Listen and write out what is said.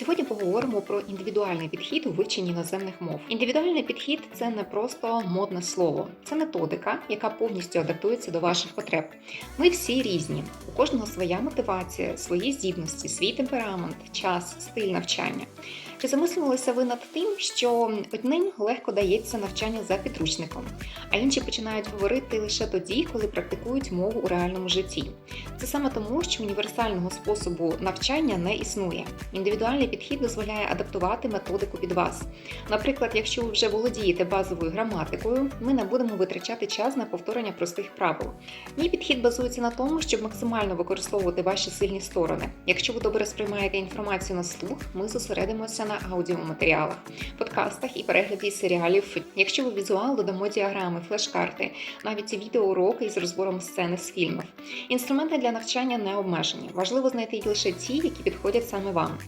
Сьогодні поговоримо про індивідуальний підхід у вивченні іноземних мов. Індивідуальний підхід це не просто модне слово, це методика, яка повністю адаптується до ваших потреб. Ми всі різні, у кожного своя мотивація, свої здібності, свій темперамент, час, стиль навчання. Чи замислювалися ви над тим, що одним легко дається навчання за підручником, а інші починають говорити лише тоді, коли практикують мову у реальному житті? Це саме тому, що універсального способу навчання не існує. Індивідуальний підхід дозволяє адаптувати методику під вас. Наприклад, якщо ви вже володієте базовою граматикою, ми не будемо витрачати час на повторення простих правил. Мій підхід базується на тому, щоб максимально використовувати ваші сильні сторони. Якщо ви добре сприймаєте інформацію на слух, ми зосередимося на аудіоматеріалах, подкастах і перегляді серіалів. Якщо ви візуал, додамо діаграми, флеш-карти, навіть відеоуроки із розбором сцени з фільмів. Інструменти для навчання не обмежені. Важливо знайти лише ті, які підходять саме вам.